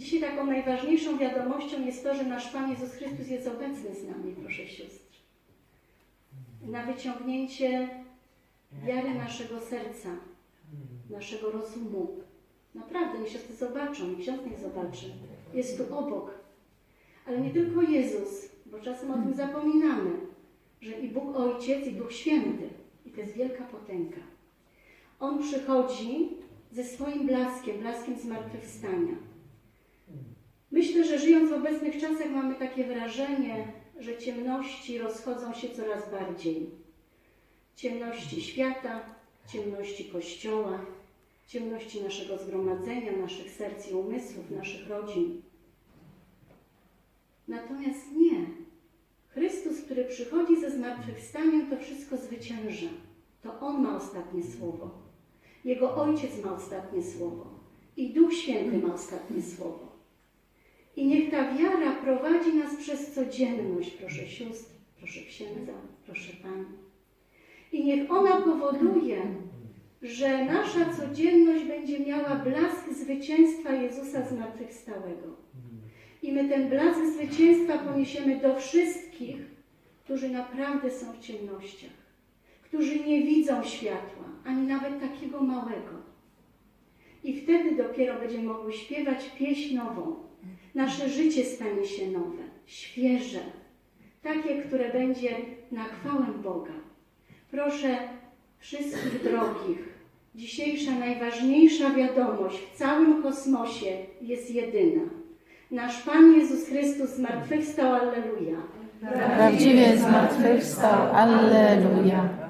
Dzisiaj taką najważniejszą wiadomością jest to, że nasz Pan Jezus Chrystus jest obecny z nami, proszę sióstr. Na wyciągnięcie wiary naszego serca, naszego rozumu. Naprawdę, niech siostry zobaczą, niech ksiądz niech zobaczy. Jest tu obok. Ale nie tylko Jezus, bo czasem o tym zapominamy, że i Bóg Ojciec, i Duch Święty. I to jest wielka potęga. On przychodzi ze swoim blaskiem, blaskiem zmartwychwstania. Myślę, że żyjąc w obecnych czasach mamy takie wrażenie, że ciemności rozchodzą się coraz bardziej. Ciemności świata, ciemności Kościoła, ciemności naszego zgromadzenia, naszych serc i umysłów, naszych rodzin. Natomiast nie. Chrystus, który przychodzi ze zmartwychwstaniem, to wszystko zwycięża. To On ma ostatnie słowo. Jego Ojciec ma ostatnie słowo. I Duch Święty ma ostatnie słowo. I niech ta wiara prowadzi nas przez codzienność, proszę sióstr, proszę księdza, proszę Pani. I niech ona powoduje, że nasza codzienność będzie miała blask zwycięstwa Jezusa zmartwychwstałego. I my ten blask zwycięstwa poniesiemy do wszystkich, którzy naprawdę są w ciemnościach, którzy nie widzą światła, ani nawet takiego małego. I wtedy dopiero będziemy mogły śpiewać pieśń nową. Nasze życie stanie się nowe, świeże, takie, które będzie na chwałę Boga. Proszę wszystkich drogich, dzisiejsza najważniejsza wiadomość w całym kosmosie jest jedyna. Nasz Pan Jezus Chrystus zmartwychwstał, Alleluja. Prawdziwie zmartwychwstał, Alleluja.